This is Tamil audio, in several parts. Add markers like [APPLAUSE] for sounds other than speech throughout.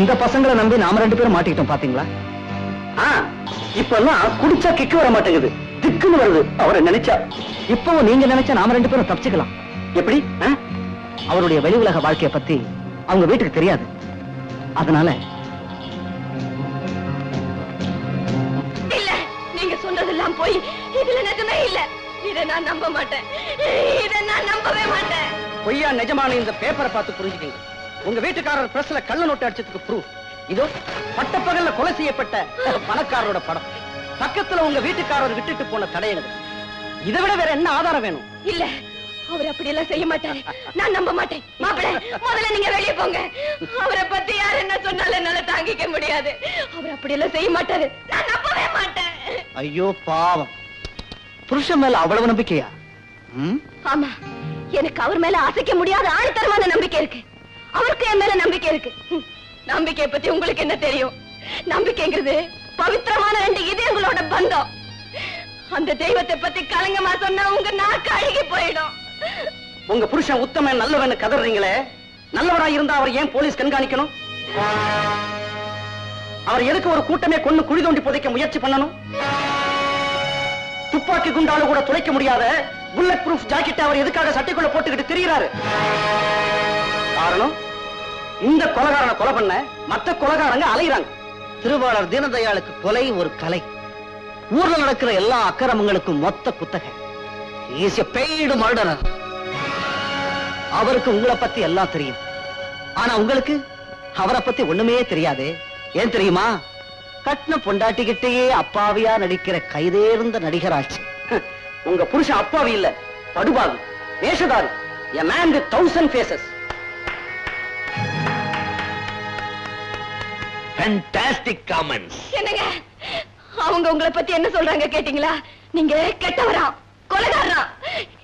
இந்த பசங்களை நம்பி நாம ரெண்டு பேரும் மாட்டிக்கிட்டோம் பாத்தீங்களா? இப்பெல்லாம் குடிச்சா கிக்கு வர மாட்டேங்குது. திக்குன்னு வருது அவரை நினைச்சா. இப்பவும் நீங்க நினைச்சா நாம ரெண்டு பேரும் தப்பிச்சுக்கலாம். எப்படி? அவருடைய வெளி உலக வாழ்க்கைய பத்தி அவங்க வீட்டுக்கு தெரியாது. அதனால இல்ல நீங்க சொன்னதெல்லாம் போய் இதுல நிஜமே இல்ல. இத நான் நம்ப மாட்டேன். இத நான் நம்பவே மாட்டேன். பொய்யா நிஜமான இந்த பேப்பரை பார்த்து புரிஞ்சுக்கங்க. உங்க வீட்டுக்காரர் பிரஸ்ல கள்ள நோட்டு அடிச்சதுக்கு ப்ரூஃப் இதோ பட்டப்பகல்ல கொலை செய்யப்பட்ட [LAUGHS] பணக்காரரோட படம். பக்கத்துல உங்க வீட்டுக்காரர் விட்டுட்டு போன தடயங்கள். இதை விட வேற என்ன ஆதாரம் வேணும்? இல்ல அவர் அப்படி எல்லாம் செய்ய மாட்டாரு. நான் நம்ப மாட்டேன். மாப்பிள முதல்ல நீங்க வெளியே போங்க. அவரை பத்தி யார் என்ன சொன்னாலும் என்னால தாங்கிக்க முடியாது. அவர் அப்படி எல்லாம் செய்ய மாட்டாரு. நான் நம்பவே மாட்டேன். ஐயோ பாவம். புருஷன் மேல அவ்வளவு நம்பிக்கையா? ஆமா எனக்கு அவர் மேல அசைக்க முடியாத ஆழ்த்தரமான நம்பிக்கை இருக்கு. அவருக்கு என் மேல நம்பிக்கை இருக்கு. நம்பிக்கையை பத்தி உங்களுக்கு என்ன தெரியும்? நம்பிக்கைங்கிறது பவித்திரமான ரெண்டு இதயங்களோட பந்தம். அந்த தெய்வத்தை பத்தி கலங்கமா சொன்னா உங்க நாக்கு அழுகி போயிடும். உங்க புருஷன் உத்தமன் நல்லவன் கதறீங்களே. நல்லவரா இருந்தா அவர் ஏன் போலீஸ் கண்காணிக்கணும்? அவர் எதுக்கு ஒரு கூட்டமே கொண்டு குழி தோண்டி புதைக்க முயற்சி பண்ணணும்? துப்பாக்கி குண்டாலும் கூட துளைக்க முடியாத புல்லட் ப்ரூஃப் ஜாக்கெட் அவர் எதுக்காக சட்டைக்குள்ள போட்டுக்கிட்டு திரியிறாரு? காரணம் இந்த கொலகாரனை கொலை பண்ண மத்த கொலகாரங்க அலைகிறாங்க திருவாளர் தீனதயாளுக்கு கொலை ஒரு கலை. ஊர்ல நடக்கிற எல்லா அக்கிரமங்களுக்கும் மொத்த குத்தகை. இஸ் எ பெய்டு மர்டரர் அவருக்கு உங்களை பத்தி எல்லாம் தெரியும். ஆனா உங்களுக்கு அவரை பத்தி ஒண்ணுமே தெரியாதே. ஏன் தெரியுமா? கட்டின பொண்டாட்டிக்கிட்டேயே அப்பாவியா நடிக்கிற கைதேர்ந்த நடிகராச்சு உங்க புருஷன் அப்பாவி இல்ல படுபாவி வேஷதாரி a man with thousand faces fantastic comments என்னங்க? அவங்க உங்களை பத்தி என்ன சொல்றாங்க கேட்டீங்களா? நீங்க கெட்டவரா? கொலைகாரா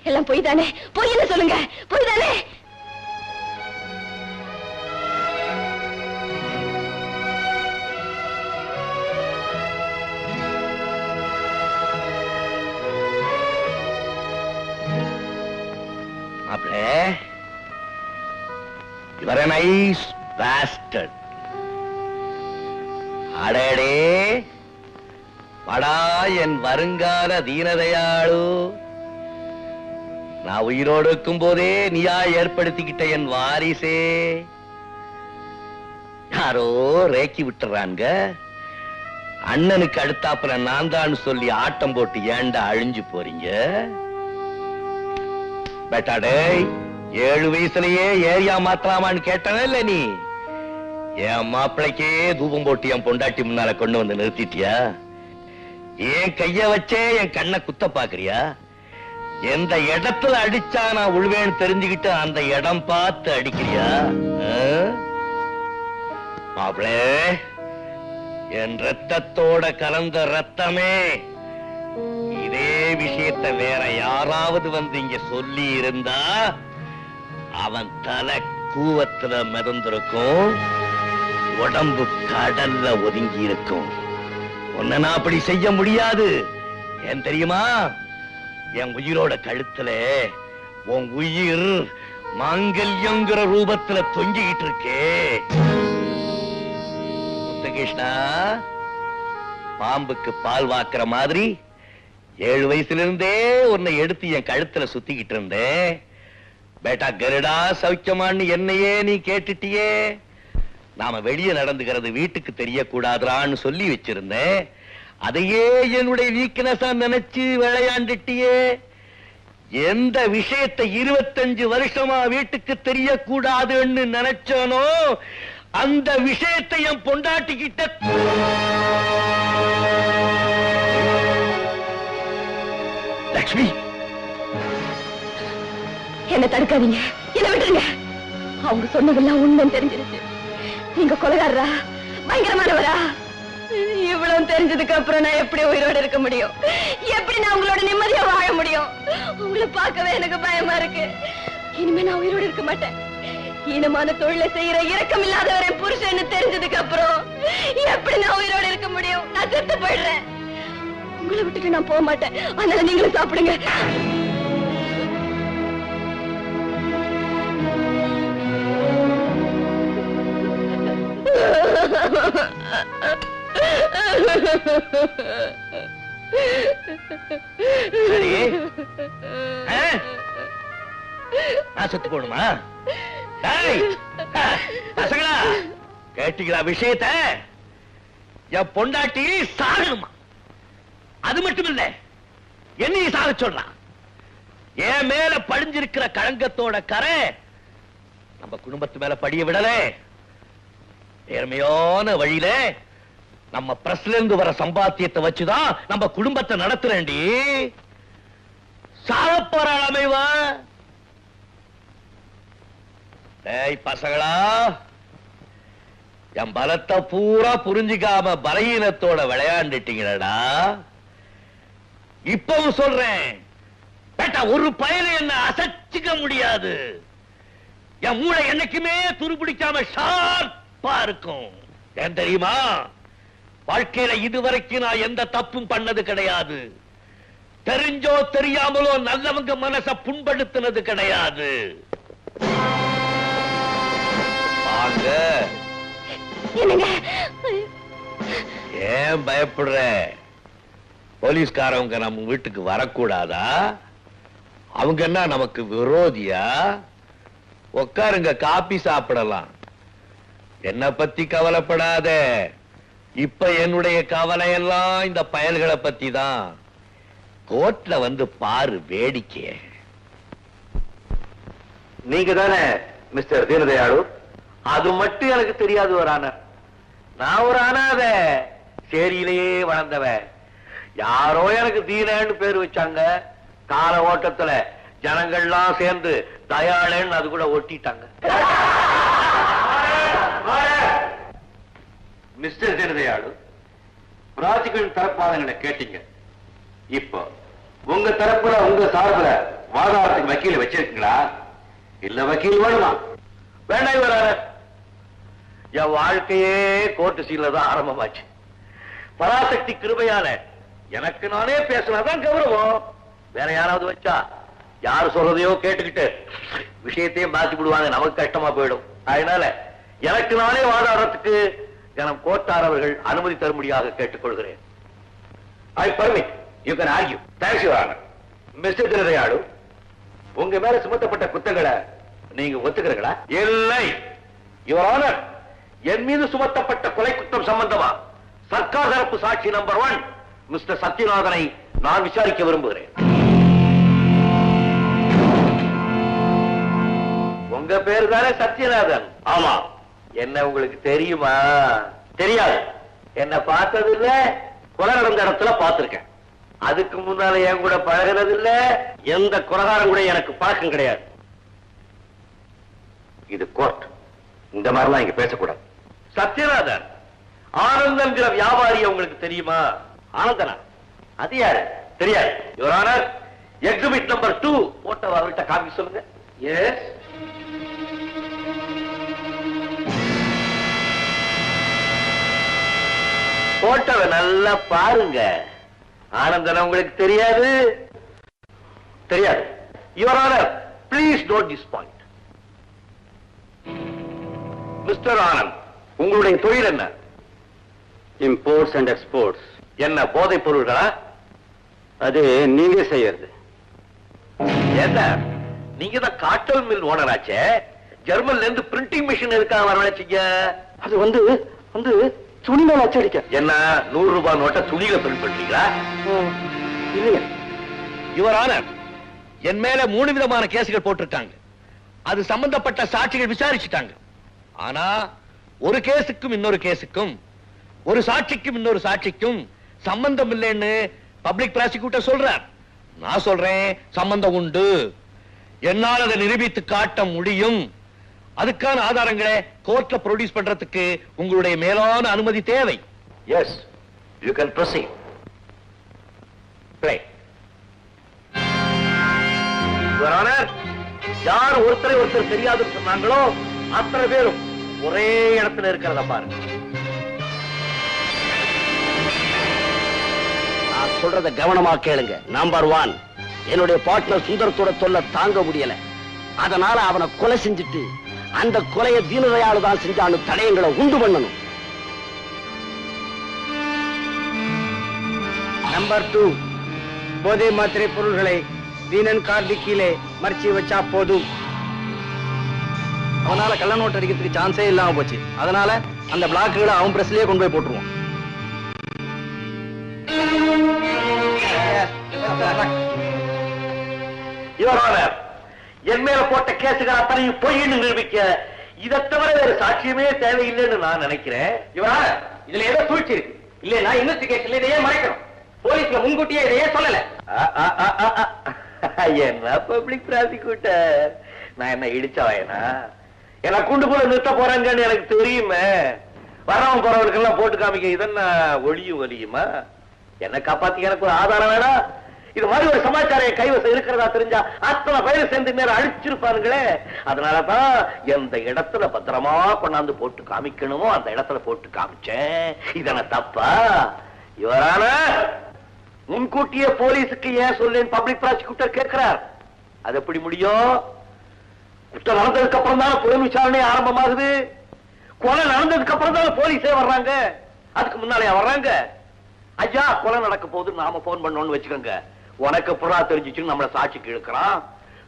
எல்லாம் பொய் தானே பொய் என்ன சொல்லுங்க? பொய் தானே இவர நைஸ் பாஸ்டர்ட் அடடே. படா என் வருங்கால தீனதயாளு. நான் உயிரோடு இருக்கும் போதே நீயா ஏற்படுத்திக்கிட்ட என் வாரிசே. யாரோ ரேக்கி விட்டுறாங்க. அண்ணனுக்கு அடுத்தாப்புல நான் தான் சொல்லி ஆட்டம் போட்டு ஏண்டா அழிஞ்சு போறீங்க? பேட்டாடே ஏழு வயசுலயே ஏரியா மாத்தலாமான்னு கேட்டவே இல்ல நீ. என் மாப்பிளைக்கே தூபம் போட்டு என் பொண்டாட்டி முன்னால கொண்டு வந்து நிறுத்திட்டியா? என் கைய வச்சே என் கண்ணை குத்த பாக்குறியா எந்த இடத்துல அடிச்சா நான் உழுவேன்னு தெரிஞ்சுக்கிட்டு அந்த இடம் பார்த்து அடிக்கிறியா? ஆ? மாப்பிளே என் ரத்தத்தோட கலந்த ரத்தமே. இதே விஷயத்த வேற யாராவது வந்து இங்க சொல்லி இருந்தா அவன் தலை கூவத்துல மிதந்திருக்கும். உடம்பு கடல்ல ஒதுங்கி இருக்கும் உன்ன நான் அப்படி செய்ய முடியாது. ஏன் தெரியுமா? என் உயிரோட கழுத்துல உன் உயிர் மாங்கல்யங்கிற ரூபத்துல தொங்கிக்கிட்டு இருக்கே. முத்துகிருஷ்ணா பாம்புக்கு பால் வாக்குற மாதிரி ஏழு வயசுல இருந்தே உன்னை எடுத்து என் கழுத்துல சுத்திக்கிட்டு இருந்தேன். பேட்டா கருடா சௌக்கியமான்னு என்னையே நீ கேட்டுட்டியே. நாம வெளியே நடந்துக்கிறது வீட்டுக்கு தெரியக்கூடாதுறான்னு சொல்லி வச்சிருந்தேன். அதையே என்னுடைய வீக்னஸா நினைச்சு விளையாண்டுட்டியே. எந்த விஷயத்தை இருபத்தஞ்சு வருஷமா வீட்டுக்கு தெரியக்கூடாதுன்னு நினைச்சனோ அந்த விஷயத்தை என் பொண்டாட்டிக்கிட்ட லக்ஷ்மி! என்ன தடுக்காதீங்க. என்ன விட்டுருங்க. அவங்க சொன்னதெல்லாம் உண்மைன்னு தெரிஞ்சிருச்சு. நீங்க கொலைகாரரா? பயங்கரமானவரா? இவ்வளவு தெரிஞ்சதுக்கு அப்புறம் நான் எப்படி உயிரோட இருக்க முடியும்? எப்படி நான் உங்களோட நிம்மதியா வாழ முடியும்? உங்களை பார்க்கவே எனக்கு பயமா இருக்கு. இனிமே நான் உயிரோட இருக்க மாட்டேன். ஈனமான தொழிலை செய்யற இரக்கம் இல்லாதவரை புருஷன் தெரிஞ்சதுக்கு அப்புறம் எப்படி நான் உயிரோட இருக்க முடியும்? நான் செத்து போயிடுறேன். உங்களை விட்டுட்டு நான் போக மாட்டேன். அதனால நீங்களும் சாப்பிடுங்க. சரி ஆ? நான் செத்து போடுமா பசங்களா கேட்டீங்களா விஷயத்த? என் பொண்டாட்டி சாகணுமா? அது மட்டும் இல்ல என்னையும் சாக சொல்லலாம் என் மேல படிஞ்சிருக்கிற களங்கத்தோட கரை நம்ம குடும்பத்து மேல படிய விடல. நேர்மையான வழியில நம்ம பிரஸ்ல இருந்து வர சம்பாத்தியத்தை வச்சுதான் நம்ம குடும்பத்தை நடத்துறேன்டி. சாகப்போற அமைவா? டேய் பசங்களா. என் பலத்தை பூரா புரிஞ்சுக்காம பலகீனத்தோட விளையாண்டுட்டீங்களடா. இப்பவும் சொல்றேன் பேட்டா ஒரு பயனை என்ன அசைச்சுக்க முடியாது. என் மூளை என்னைக்குமே துருபிடிக்காம ஷார்ப் ஷார்ப்பா இருக்கும். ஏன் தெரியுமா? வாழ்க்கையில இதுவரைக்கும் நான் எந்த தப்பும் பண்ணது கிடையாது. தெரிஞ்சோ தெரியாமலோ நல்லவங்க மனச புண்படுத்தினது கிடையாது. ஏன் பயப்படுற? போலீஸ்காரவங்க நம்ம வீட்டுக்கு வரக்கூடாதா? அவங்க என்ன நமக்கு விரோதியா? உட்காருங்க காபி சாப்பிடலாம். என்ன பத்தி கவலைப்படாத. இப்ப என்னுடைய கவலை எல்லாம் இந்த பயல்களை பத்தி தான் கோர்ட்ல வந்து பாரு வேடிக்கை நீங்க தானே மிஸ்டர் தீனதயாளு? அது மட்டும் எனக்கு தெரியாது ஒரு ஆனர் நான் ஒரு அனாத. சேரியிலேயே வளர்ந்தவன். யாரோ எனக்கு தீனன்னு பேர் வச்சாங்க. கால ஓட்டத்துல ஜனங்கள்லாம் சேர்ந்து தயாளன்னு அது கூட ஒட்டிட்டாங்க. மிஸ்டர் தீனதயாளு பிராசிகன் தரப்பாதங்களை கேட்டீங்க. இப்போ உங்க தரப்புல உங்க சார்புல வாதாரத்துக்கு வக்கீல வச்சிருக்கீங்களா? இல்ல வக்கீல் வேணுமா? வேண்டாம் இவரான என் வாழ்க்கையே கோர்ட்டு சீல தான் ஆரம்பமாச்சு. பராசக்தி கிருபையான எனக்கு நானே பேசினாதான் கௌரவம். வேற யாராவது வச்சா யாரு சொல்றதையோ கேட்டுக்கிட்டு விஷயத்தையும் மாத்தி விடுவாங்க. நமக்கு கஷ்டமா போயிடும். அதனால எனக்கு நானே வாதாடுறதுக்கு ஜனம் கோட்டார் அவர்கள் அனுமதி தரும்படியாக கேட்டுக்கொள்கிறேன். I permit you can argue thanks you honour mister உங்க மேல சுமத்தப்பட்ட குத்தங்களை நீங்க ஒத்துக்கிறீங்களா இல்லை. யுவர் ஆனர் என் மீது சுமத்தப்பட்ட கொலை குற்றம் சம்பந்தமா சர்க்கார் தரப்பு சாட்சி நம்பர் ஒன் மிஸ்டர் சத்யநாதனை நான் விசாரிக்க விரும்புகிறேன். உங்க பேரு தானே சத்யநாதன்? ஆமா என்ன உங்களுக்கு தெரியுமா? தெரியாது. என்ன பார்த்தது இல்ல கொலை நடந்த இடத்துல பார்த்திருக்கேன். அதுக்கு முன்னால என் கூட பழகினது இல்ல எந்த குலகாரம் கூட எனக்கு பழக்கம் கிடையாது. இது கோர்ட் இந்த மாதிரிலாம் இங்க பேசக்கூடாது. சத்யநாதன் ஆனந்தங்கிற வியாபாரி உங்களுக்கு தெரியுமா? ஆனந்தனா? அது யாரு? தெரியாது. Your honour exhibit number two போட்ட அவர்கிட்ட காப்பி சொல்லுங்க. எஸ் போட்டோவை நல்லா பாருங்க. ஆனந்தன் உங்களுக்கு தெரியாது? தெரியாது. Your honour please don't disappoint mister Anand உங்களுடைய தொழில் என்ன? இம்போர்ட்ஸ் அண்ட் எக்ஸ்போர்ட்ஸ் என்ன போதைப் பொருள்களா? அது நீங்க செய்யறது. என்ன? நீங்க தான் காட்டல் மில் ஓனராச்சே ஜெர்மன்ல இருந்து பிரிண்டிங் மிஷின் இருக்கா வரவழைச்சீங்க? அது வந்து வந்து துணிமேல அச்சடிக்க என்ன நூறு ரூபாய் நோட்டை துணியில பிரிண்ட் பண்றீங்களா? இல்லையா. யுவர் ஆனர் என் மேல மூணு விதமான கேசுகள் போட்டிருக்காங்க. அது சம்பந்தப்பட்ட சாட்சிகள் விசாரிச்சுட்டாங்க. ஆனா ஒரு கேஸுக்கும் இன்னொரு கேஸுக்கும் ஒரு சாட்சிக்கும் இன்னொரு சாட்சிக்கும் சம்பந்தம் இல்லைன்னு பப்ளிக் ப்ராசிக்யூட்டர் சொல்றார். நான் சொல்றேன் சம்பந்தம் உண்டு. என்னால் அதை நிரூபித்து காட்ட முடியும். அதுக்கான ஆதாரங்களை கோர்ட்ல ப்ரொடியூஸ் பண்றதுக்கு உங்களுடைய மேலான அனுமதி தேவை. Yes you can proceed play யார் ஒருத்தரை ஒருத்தர் தெரியாதுன்னு சொன்னாங்களோ அத்தனை பேரும் ஒரே இடத்துல இருக்கிறத பாருங்க. நான் சொல்றத கவனமா கேளுங்க. நம்பர் ஒன் என்னுடைய பார்ட்னர் சுந்தரத்தோட தொல்லை தாங்க முடியல. அதனால அவனை கொலை செஞ்சுட்டு அந்த கொலையை தீனதயாளு தான் செஞ்சான்னு தடயங்களை உண்டு பண்ணணும். Number two. போதை மாத்திரை பொருள்களை தீனன் கார்டு கீழே மறைச்சி வச்சா போதும். அவனால கள்ள நோட்டு அடிக்கிறதுக்கு சான்ஸே இல்லாம போச்சு. அதனால அந்த பிளாக்குகளை அவன் பிரஸ்லயே கொண்டு போய் போட்டுருவான். யுவர் ஆனர் என் மேல போட்ட கேசுகள் அத்தனையும் பொய்ன்னு நிரூபிக்க. இதை தவிர வேறு சாட்சியமே தேவையில்லைன்னு நான் நினைக்கிறேன். இவரா? இதுல ஏதோ சூழ்ச்சி இருக்கு. இல்லைன்னா இன்வெஸ்டிகேஷன்ல இதையே மறைக்கணும். போலீஸ்ல முன்கூட்டியே இதையே சொல்லல. என்ன பப்ளிக் ப்ராசிக்யூட்டர் நான் என்ன இடிச்சவாயனா? என்ன குண்டு போல நிறுத்த போறாங்கன்னு எனக்கு தெரியுமே. வரவன் போறவனுக்கு எல்லாம் போட்டு காமிக்க இதென்ன ஒளியும் ஒலியுமா? என்ன காப்பாத்தி எனக்கு ஒரு ஆதாரம் வேணாம் இது மாதிரி ஒரு சமாச்சாரம் கைவசம் இருக்கிறதா தெரிஞ்சா அத்தனை பயிர் சேர்ந்து மேல அழிச்சிருப்பானுங்களே. அதனாலதான் எந்த இடத்துல பத்திரமா கொண்டாந்து போட்டு காமிக்கணுமோ அந்த இடத்துல போட்டு காமிச்சேன். இதனை தப்பா? இவரான முன்கூட்டியே போலீஸுக்கு ஏன் சொல்லேன் பப்ளிக் ப்ராசிக்யூட்டர் கேட்கிறார். அது எப்படி முடியும்? குற்றம் நடந்ததுக்கு அப்புறம் தான் புலன் விசாரணை ஆரம்பமாகுது? கொலை நடந்ததுக்கு அப்புறம் தான் போலீஸே வர்றாங்க. அதுக்கு முன்னாலே வர்றாங்க? ஐயா கொலை நடக்க போகுது. நாம போன் பண்ணோம்னு வச்சுக்கோங்க. உனக்கு புறா தெரிஞ்சிச்சுன்னு நம்மள சாட்சிக்கு இழுக்கிறான்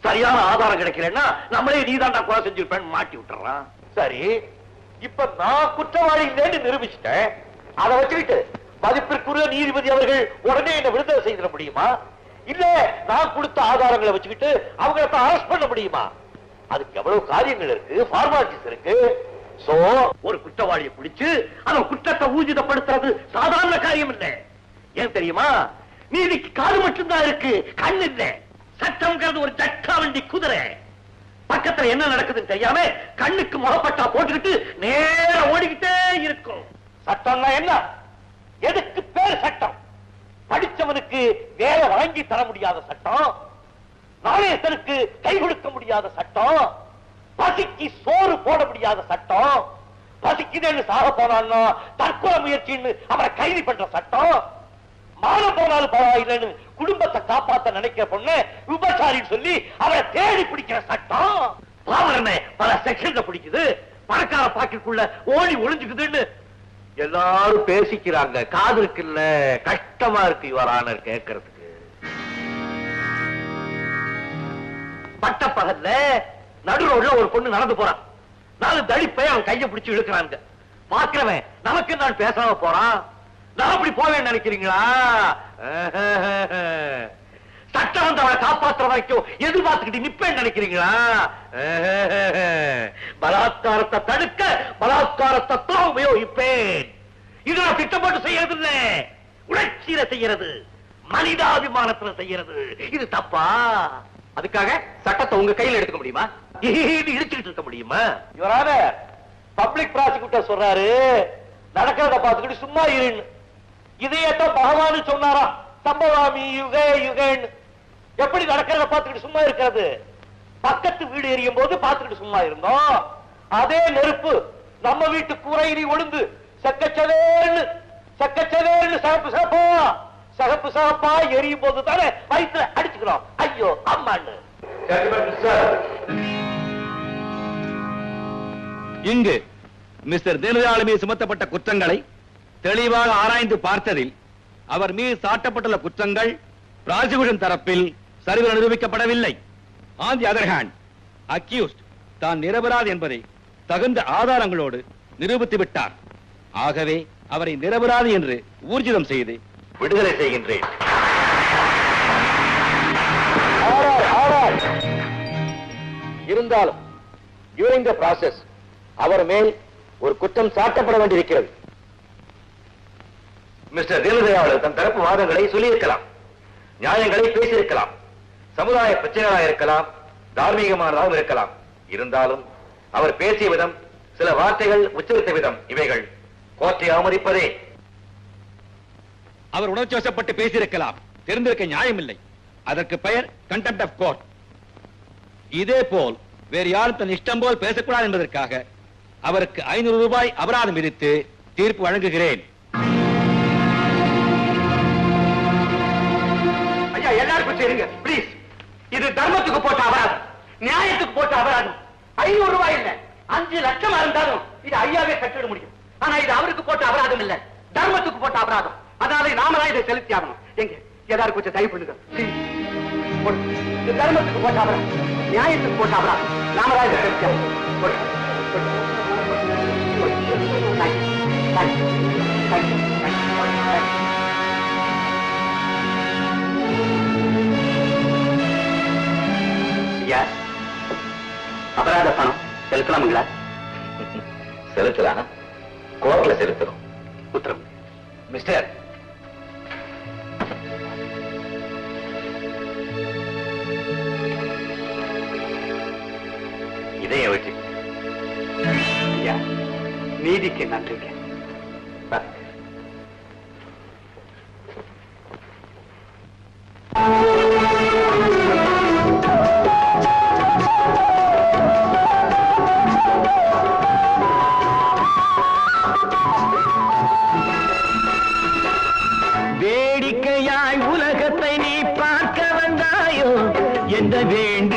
சரியான ஆதாரம் கிடைக்கலன்னா நம்மளே நீதாண்டா கொலை செஞ்சிருப்பேன்னு மாட்டி விட்டுறான். சரி இப்ப நான் குற்றவாளி இல்லைன்னு நிரூபிச்சிட்டேன். அதை வச்சுக்கிட்டு மதிப்பிற்குரிய நீதிபதி அவர்கள் உடனே என்ன விடுதலை செய்திட முடியுமா? இல்ல நான் கொடுத்த ஆதாரங்களை வச்சுக்கிட்டு அவங்களை அரெஸ்ட் பண்ண முடியுமா? அதுக்கு எவ்வளவு காரியங்கள் இருக்கு ஃபார்மாலிட்டிஸ் இருக்கு. சோ ஒரு குற்றவாளியை பிடிச்சு அவன் குற்றத்தை ஊர்ஜிதப்படுத்துறது சாதாரண காரியம் இல்லை. ஏன் தெரியுமா? நீதிக்கு காது மட்டும்தான் இருக்கு கண் இல்ல. சட்டம்ங்கிறது ஒரு ஜட்டா வண்டி குதிரை. பக்கத்துல என்ன நடக்குதுன்னு தெரியாம கண்ணுக்கு முகப்பட்டா போட்டுக்கிட்டு நேர ஓடிக்கிட்டே இருக்கும். சட்டம்னா என்ன? எதுக்கு பேர் சட்டம்? படிச்சவனுக்கு வேலை வாங்கி தர முடியாத சட்டம். நாணயத்திற்கு கை கொடுக்க முடியாத சட்டம். பசிக்கு சோறு போட முடியாத சட்டம். பசிக்குதுன்னு சாக போனான்னா தற்கொலை முயற்சின்னு அவரை கைது பண்ற சட்டம். மாற போனாலும் பரவாயில்லைன்னு குடும்பத்தை காப்பாத்த நினைக்கிற பொண்ணு விபச்சாரின்னு சொல்லி அவரை தேடி பிடிக்கிற சட்டம். பாவரனை பல செக்ஷன்ல பிடிக்குது. பணக்கார பாக்கிற்குள்ள ஓடி ஒளிஞ்சுக்குதுன்னு எல்லாரும் பேசிக்கிறாங்க. காது இருக்குல்ல கஷ்டமா இருக்கு இவரான கேட்கறதுக்கு. பட்டப்பகல்ல நடு ரோட்ல ஒரு பொண்ணு நடந்து போறான் நாலு தடிப்பை அவன் கையை பிடிச்சு இழுக்கிறாங்க. பாக்குறவன் நமக்கு நான் பேசாம போறான். நான் அப்படி போவேன் நினைக்கிறீங்களா? சட்டம் வந்து அவளை காப்பாத்துற வரைக்கும் எதிர்பார்த்துக்கிட்டு நிப்பேன் நினைக்கிறீங்களா? பலாத்காரத்தை தடுக்க பலாத்காரத்தை தான் உபயோகிப்பேன். இது நான் திட்டப்பட்டு செய்யறது இல்ல உணர்ச்சியில செய்யறது. மனிதாபிமானத்துல செய்யறது. இது தப்பா? அதுக்காக சட்டத்தை உங்க கையில எடுக்க முடியுமா? இடிச்சுட்டு இருக்க முடியுமா? இவரான பப்ளிக் ப்ராசிக்யூட்டர் சொல்றாரு நடக்கிறத பார்த்துக்கிட்டு சும்மா இருன்னு. இதையத்தான் பகவான் சொன்னாரா? சம்பவாமி யுகே யுகேன்னு. எப்படி நடக்கிறத பார்த்துக்கிட்டு சும்மா இருக்கிறது? பக்கத்து வீடு எரியும் போது பார்த்துக்கிட்டு சும்மா இருந்தோம். அதே நெருப்பு நம்ம வீட்டு கூரையிலி ஒழுந்து செக்கச்சவேன்னு செக்கச்சவேன்னு சகப்பு சகப்பா சகப்பு சகப்பா எரியும் போது தானே வயிற்றுல அடிச்சுக்கிறோம். ஐயோ அம்மான்னு. இங்கு மிஸ்டர் தீனதயாள் சுமத்தப்பட்ட குற்றங்களை தெளிவாக ஆராய்ந்து பார்த்ததில் அவர் மீது சாட்டப்பட்டுள்ள குற்றங்கள் பிராசிகுஷன் தரப்பில் சரிவர நிரூபிக்கப்படவில்லை on the other hand accused தான் நிரபராது என்பதை தகுந்த ஆதாரங்களோடு நிரூபித்து விட்டார். ஆகவே அவரை நிரபராது என்று ஊர்ஜிதம் செய்து விடுதலை செய்கின்றேன். இருந்தாலும் டியூரிங் த ப்ராசஸ் அவர் மேல் ஒரு குற்றம் சாட்டப்பட வேண்டியிருக்கிறது. மிஸ்டர் தீனதயாளர் தன் தரப்பு வாதங்களை சொல்லியிருக்கலாம். நியாயங்களை பேசியிருக்கலாம். சமுதாய பிரச்சனைகளாக இருக்கலாம். தார்மீகமானதாகவும் இருக்கலாம். இருந்தாலும் அவர் பேசிய விதம் சில வார்த்தைகள் உச்சரித்த விதம் இவைகள். கோர்ட்டை அவமதிப்பதே. அவர் உணர்ச்சி வசப்பட்டு பேசியிருக்கலாம். தெரிந்திருக்க நியாயமில்லை. அதற்கு பெயர் கண்டெம்ட் ஆஃப் கோர்ட் இதே போல் வேறு யாரும் தன் இஷ்டம் போல் பேசக்கூடாது என்பதற்காக அவருக்கு ஐநூறு ரூபாய் அபராதம் விதித்து தீர்ப்பு வழங்குகிறேன். இது தர்மத்துக்கு போட்ட அபராதம். நியாயத்துக்கு போட்ட அபராதம். ஐநூறு ரூபாய் இல்ல. அஞ்சு லட்சமா இருந்தாலும் இது ஐயாவே கட்டிட முடியும். ஆனா இது அவருக்கு போட்ட அபராதம் இல்ல. தர்மத்துக்கு போட்ட அபராதம். அதனால நாம தான் இதை செலுத்தி ஆகணும். எங்க? ஏதாவது கொஞ்சம் தயவு பண்ணுங்க. இது தர்மத்துக்கு போட்டாபரா நியாயத்துக்கு போட்டாபரா நாமராஜ போடு போடு. செலுத்தலாமுங்களா? செலுத்தலாம் கோர்ட்ல செலுத்தணும். மிஸ்டர் எந்த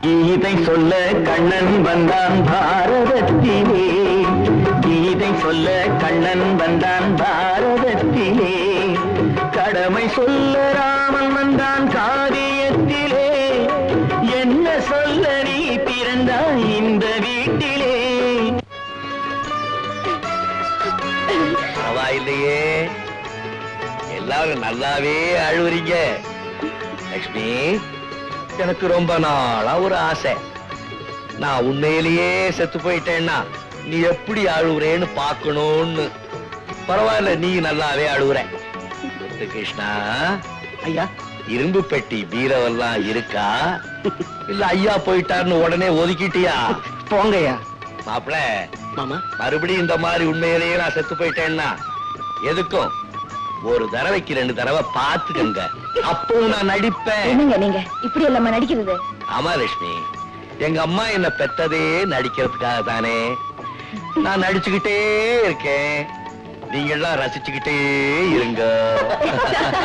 கீதை சொல்ல கண்ணன் வந்தான் பாரதத்திலே. கீதை சொல்ல கண்ணன் வந்தான் பாரதத்திலே. கடமை சொல்ல ராமன் வந்தான் காரியத்திலே. என்ன சொல்ல நீ பிறந்தாய் இந்த வீட்டிலே. இல்லையே. எல்லாரும் நல்லாவே அழுவுறீங்க. லக்ஷ்மி எனக்கு ரொம்ப நாளா ஒரு ஆசை. நான் உண்மையிலேயே செத்து போயிட்டேன்னா நீ எப்படி அழுவுறேன்னு பார்க்கணும்னு. பரவாயில்ல நீ நல்லாவே அழுவுற. கிருஷ்ணா ஐயா. இரும்பு பெட்டி பீரவெல்லாம் இருக்கா? இல்ல ஐயா போயிட்டாருன்னு உடனே ஒதுக்கிட்டியா? போங்கய்யா. மாப்பிள மாமா. மறுபடியும் இந்த மாதிரி உண்மையிலேயே நான் செத்து போயிட்டேன்னா எதுக்கும்? ஒரு தடவைக்கு ரெண்டு தடவை பாத்துக்கங்க அப்பவும் நான் நடிப்பேன். என்னங்க நீங்க? இப்படி இல்லாம நடிக்கிறது? ஆமா லட்சுமி எங்க அம்மா என்ன பெத்ததே நடிக்கிறதுக்காக தானே. நான் நடிச்சுக்கிட்டே இருக்கேன். நீங்க எல்லாம் ரசிச்சுக்கிட்டே இருங்க. [LAUGHS]